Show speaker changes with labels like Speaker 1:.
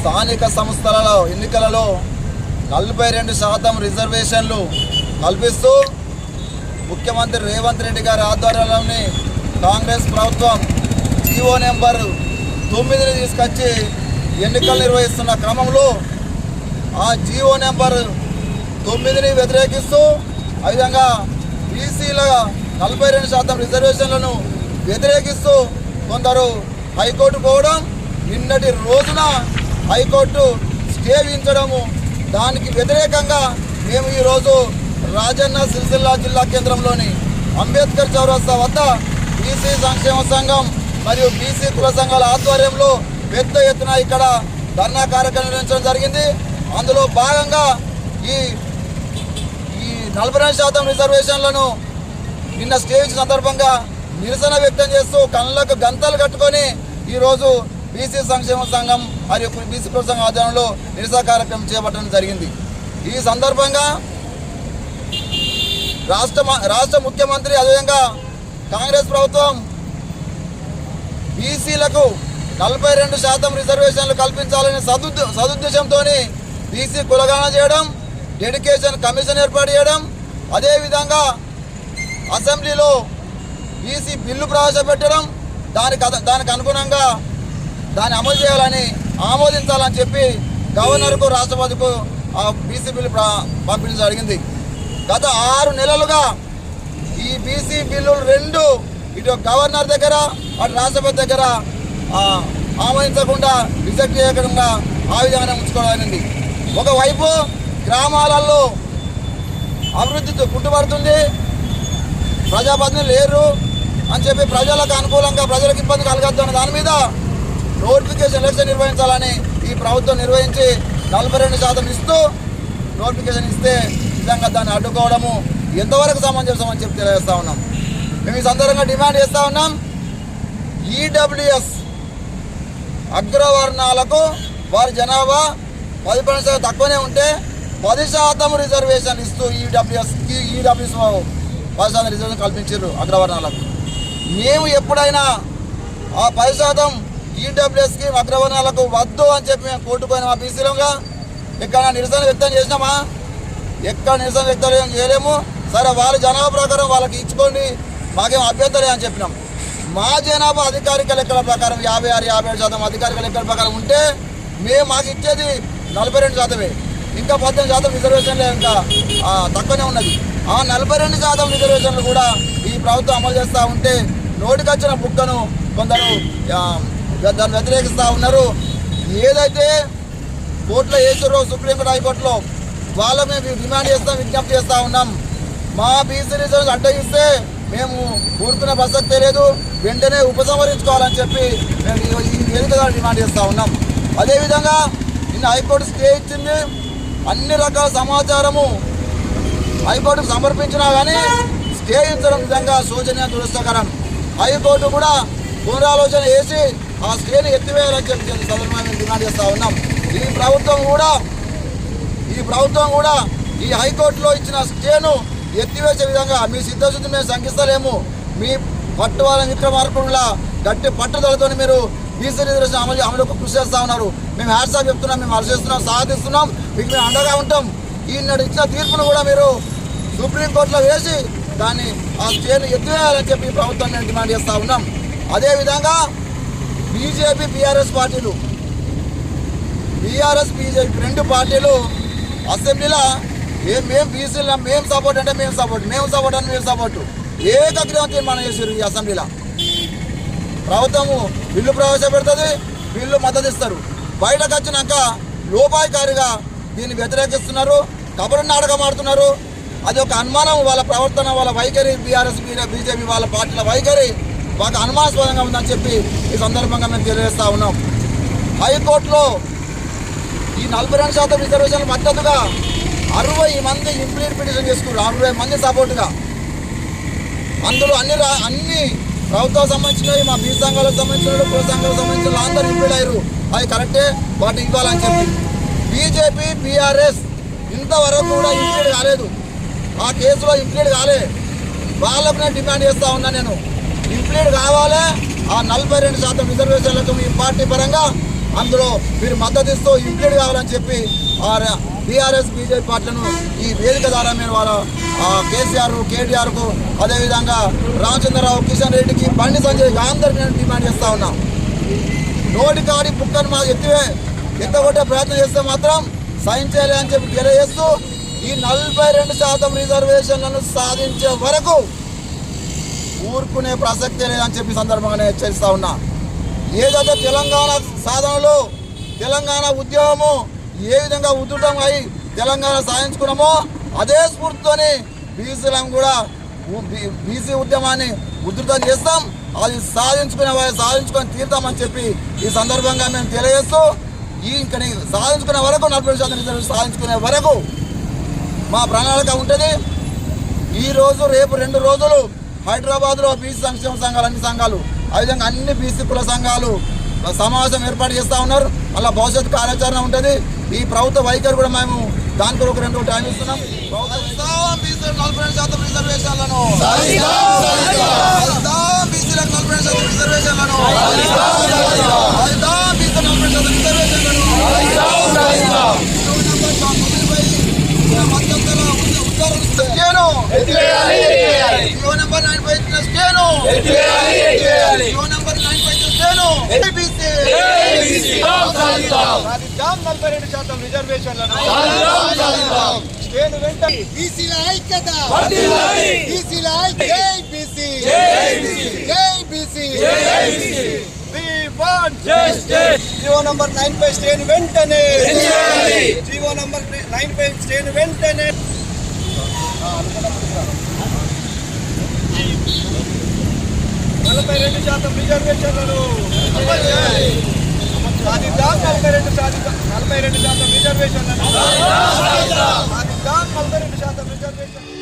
Speaker 1: స్థానిక సంస్థలలో ఎన్నికలలో నలభై రెండు శాతం రిజర్వేషన్లు కల్పిస్తూ ముఖ్యమంత్రి రేవంత్ రెడ్డి గారి ఆధ్వర్యంలోని కాంగ్రెస్ ప్రభుత్వం జీవో నెంబర్ తొమ్మిదిని తీసుకొచ్చి ఎన్నికలు నిర్వహిస్తున్న క్రమంలో ఆ జీవో నెంబర్ తొమ్మిదిని వ్యతిరేకిస్తూ ఆ విధంగా బీసీల నలభై రెండు శాతం రిజర్వేషన్లను వ్యతిరేకిస్తూ కొందరు హైకోర్టు పోవడం నిన్నటి రోజున హైకోర్టు స్టే విధించడము. దానికి వ్యతిరేకంగా మేము ఈరోజు రాజన్న సిరిసిల్ల జిల్లా కేంద్రంలోని అంబేద్కర్ చౌరస్తా వద్ద బీసీ సంక్షేమ సంఘం మరియు బీసీ కుల సంఘాల ఆధ్వర్యంలో పెద్ద ఎత్తున ఇక్కడ ధర్నా కార్యక్రమం నిర్వహించడం జరిగింది. అందులో భాగంగా ఈ ఈ నలభై రెండు శాతం రిజర్వేషన్లను నిన్న స్టేజ్ సందర్భంగా నిరసన వ్యక్తం చేస్తూ కళ్ళకు గంతలు కట్టుకొని ఈరోజు బీసీ సంక్షేమ సంఘం మరియు బీసీ కుల సంఘం ఆధ్వర్యంలో నిరసన కార్యక్రమం చేపట్టడం జరిగింది. ఈ సందర్భంగా రాష్ట్ర రాష్ట్ర ముఖ్యమంత్రి అదేవిధంగా కాంగ్రెస్ ప్రభుత్వం బీసీలకు నలభై రెండు శాతం రిజర్వేషన్లు కల్పించాలని సదు సదుద్దేశంతో బీసీ కులగాన చేయడం డెడికేషన్ కమిషన్ ఏర్పాటు చేయడం అదేవిధంగా అసెంబ్లీలో బీసీ బిల్లు ప్రవేశపెట్టడం దానికి దానికి అనుగుణంగా దాన్ని అమలు చేయాలని ఆమోదించాలని చెప్పి గవర్నర్కు రాష్ట్రపతికు ఆ బీసీ బిల్లు పంపించడం జరిగింది. గత ఆరు నెలలుగా ఈ బీసీ బిల్లులు రెండు ఇటు గవర్నర్ దగ్గర అటు రాష్ట్రపతి దగ్గర ఆమోదించకుండా రిజెక్ట్ చేయకుండా ఆ విధంగానే ఉంచుకోవడం ఒకవైపు గ్రామాలలో అభివృద్ధి పుట్టుబడుతుంది ప్రజాప్రతినిధులు లేరు అని చెప్పి ప్రజలకు అనుకూలంగా ప్రజలకు ఇబ్బంది కలగద్దు అనే దాని మీద నోటిఫికేషన్ ఎలక్షన్ నిర్వహించాలని ఈ ప్రభుత్వం నిర్వహించి నలభై రెండు శాతం ఇస్తూ నోటిఫికేషన్ ఇస్తే నిజంగా దాన్ని అడ్డుకోవడము ఎంతవరకు సమంజసం అని చెప్పి తెలియజేస్తా ఉన్నాం. మేము ఈ సందర్భంగా డిమాండ్ చేస్తూ ఉన్నాం. ఈడబ్ల్యూఎస్ అగ్రవర్ణాలకు వారి జనాభా పది పర్సెంట్ తక్కువనే ఉంటే పది శాతం రిజర్వేషన్ ఇస్తూ ఈడబ్ల్యూఎస్ ఈడబ్ల్యూఎస్ పది శాతం రిజర్వేషన్ కల్పించారు అగ్రవర్ణాలకు. మేము ఎప్పుడైనా ఆ పది శాతం ఈడబ్ల్యూఎస్కి అగ్రవర్ణాలకు వద్దు అని చెప్పి మేము కోర్టుపోయిన మా బీసీలంగా ఎక్కడ నిరసన వ్యక్తం చేసినామా? ఎక్కడ నిరసన వ్యక్తం చేయలేము? సరే వాళ్ళ జనాభా ప్రకారం వాళ్ళకి ఇచ్చుకోండి మాకేం అభ్యంతరం అని చెప్పినాం. మా జనాభా అధికారిక లెక్కల ప్రకారం యాభై ఆరు యాభై ఏడు శాతం అధికారిక లెక్కల ప్రకారం ఉంటే మేము మాకు ఇచ్చేది నలభై రెండు శాతమే. ఇంకా పద్దెనిమిది శాతం రిజర్వేషన్లే ఇంకా తక్కువనే ఉన్నది. ఆ నలభై రెండు శాతం రిజర్వేషన్లు కూడా ఈ ప్రభుత్వం అమలు చేస్తూ ఉంటే నోటికొచ్చిన బుక్కను కొందరు దాన్ని వ్యతిరేకిస్తూ ఉన్నారు. ఏదైతే కోర్టులో వేసారో సుప్రీంకోర్టు హైకోర్టులో వాళ్ళ మేము డిమాండ్ చేస్తాం విజ్ఞప్తి చేస్తూ ఉన్నాం. మా బీసీ రిజర్వ్స్ అడ్డగిస్తే మేము ఊరుకునే ప్రసక్తే లేదు. వెంటనే ఉపసంహరించుకోవాలని చెప్పి మేము ఈ- ఈ వేదిక డిమాండ్ చేస్తూ ఉన్నాం. అదేవిధంగా నిన్న హైకోర్టు స్టే ఇచ్చింది అన్ని రకాల సమాచారము హైకోర్టు సమర్పించినా కానీ స్టే ఇచ్చడం నిజంగా శోచనీయ దురస్తకరం హైకోర్టు కూడా పునరాలోచన చేసి ఆ స్టేని ఎత్తివేయాలని చెప్పి ఈ డిమాండ్ చేస్తూ ఉన్నాం. ఈ ప్రభుత్వం కూడా ఈ ప్రభుత్వం కూడా ఈ హైకోర్టులో ఇచ్చిన స్టేను ఎత్తివేసే విధంగా మీ సిద్ధశుద్ధి మేము శంకిస్తలేము. మీ పట్టు వాళ్ళ విక్రమార్కుడులా గట్టి పట్టుదలతో మీరు బీసీ రిజర్వేషన్ అమలు అమలుకు కృషి చేస్తూ ఉన్నారు. మేము హ్యాట్సాప్ చెప్తున్నాం మేము చేస్తున్నాం సాధిస్తున్నాం. మీకు మేము అండగా ఉంటాం. ఈనాడు ఇచ్చిన తీర్పును కూడా మీరు సుప్రీంకోర్టులో వేసి దాన్ని ఆ స్టేను ఎత్తివేయాలని చెప్పి ప్రభుత్వాన్ని డిమాండ్ చేస్తూ ఉన్నాం. అదేవిధంగా బీజేపీ బీఆర్ఎస్ పార్టీలు బీఆర్ఎస్ బీజేపీ రెండు పార్టీలు అసెంబ్లీలో ఏం మేము బీసీలో మేము సపోర్ట్ అంటే మేము సపోర్ట్ మేము సపోర్ట్ అంటే మేము సపోర్ట్. ఏకగ్రహం తీర్మానం చేశారు ఈ అసెంబ్లీలో. ప్రభుత్వము బిల్లు ప్రవేశపెడుతుంది బిల్లు మద్దతు ఇస్తారు బయటకు వచ్చినాక లోపాయికారిగా దీన్ని వ్యతిరేకిస్తున్నారు కబడి నాటకం ఆడుతున్నారు అది ఒక అనుమానం వాళ్ళ ప్రవర్తన వాళ్ళ వైఖరి బీఆర్ఎస్ బీజేపీ వాళ్ళ పార్టీల వైఖరి మాకు అనుమానాస్పదంగా ఉందని చెప్పి ఈ సందర్భంగా మేము తెలియజేస్తా ఉన్నాం. హైకోర్టులో ఈ నలభై రెండు శాతం రిజర్వేషన్ల మద్దతుగా అరవై మంది ఇంప్లీట్ పిటిషన్ చేసుకున్నారు అరవై మంది సపోర్టుగా. అందులో అన్ని రా- అన్ని ప్రభుత్వం సంబంధించినవి మా బీ సంఘాలకు సంబంధించిన కుల సంఘాలకు సంబంధించిన అందరూ ఇంప్లీడ్ అయ్యారు. అది కరెక్టే వాటిని ఇవ్వాలని చెప్పి. బీజేపీ బీఆర్ఎస్ ఇంతవరకు కూడా ఇంప్లీడ్ కాలేదు. ఆ కేసులో ఇంప్లీడ్ కాలే. వాళ్ళకు నేను డిమాండ్ చేస్తా ఉన్నా నేను. ఇంప్లీడ్ కావాలి ఆ నలభై రెండు శాతం రిజర్వేషన్లకు మీ పార్టీ పరంగా అందులో మీరు మద్దతు ఇస్తూ ఇంక్లూడ్ కావాలని చెప్పి ఆ బీఆర్ఎస్ బీజేపీ పార్టీలను ఈ వేదిక ద్వారా మీరు వాళ్ళ ఆ కేసీఆర్ కేటీఆర్కు అదేవిధంగా రామచంద్రరావు కిషన్ రెడ్డికి బండి సంజయ్ అందరికీ నేను డిమాండ్ చేస్తూ ఉన్నాం. నోటి కాడి పుక్కను మా ఎత్తివే ఎత్తగొట్టే ప్రయత్నం చేస్తే మాత్రం సైన్ చేయలే అని చెప్పి తెలియజేస్తూ ఈ నలభై రెండు శాతం రిజర్వేషన్లను సాధించే వరకు ఊరుకునే ప్రసక్తే లేదని చెప్పి సందర్భంగా నేను హెచ్చరిస్తా ఉన్నా. ఏదైతే తెలంగాణ సాధనలో తెలంగాణ ఉద్యమము ఏ విధంగా ఉధృతం అయి తెలంగాణ సాధించుకున్నామో అదే స్ఫూర్తితోని బీసీలను కూడా బీసీ ఉద్యమాన్ని ఉధృతం చేస్తాం. అది సాధించుకునే వారి సాధించుకొని తీరుతామని చెప్పి ఈ సందర్భంగా మేము తెలియజేస్తూ ఈ ఇంకా సాధించుకునే వరకు నలభై శాతం రిజర్వేషన్ సాధించుకునే వరకు మా ప్రణాళిక ఉంటుంది. ఈ రోజు రేపు రెండు రోజులు హైదరాబాద్లో బీసీ సంక్షేమ సంఘాలు అన్ని సంఘాలు ఆ విధంగా అన్ని బీసీ కుల సంఘాలు సమావేశం ఏర్పాటు చేస్తూ ఉన్నారు. అలా భవిష్యత్తు కార్యాచరణ ఉంటుంది. ఈ ప్రభుత్వ వైఖరి కూడా మేము దాని కొరకు రెండు టైం ఇస్తున్నాం. సాధిస్తాం బీసీలకు నలభై రెండు శాతం రిజర్వేషన్లను. సాధిస్తాం బీసీలకు నలభై రెండు శాతం రిజర్వేషన్లను సాధిస్తాం బీసీ నలభై రెండు శాతం రిజర్వేషన్లను స్టేను జీవో నెంబర్ నైన్ ఫైవ్ ఇచ్చిన స్టేను జీవో నెంబర్ నైన్ ఫైవ్ స్టేను ఏబీసీ.
Speaker 2: సాధిద్దాం నలభై రెండు శాతం రిజర్వేషన్లను నేను వెంట బీసీల ఐక్యత. బీసీల ఐక్య బీసీ జై BC GO number nine five stay వెంటనే. GO number nine five stay వెంటనే. నలభై రెండు శాతం రిజర్వేషన్లను అమలు చేయాలి సాధిద్దాం నలభై రెండు శాతం నలభై రెండు శాతం రిజర్వేషన్లను సాధిద్దాం నలభై రెండు శాతం రిజర్వేషన్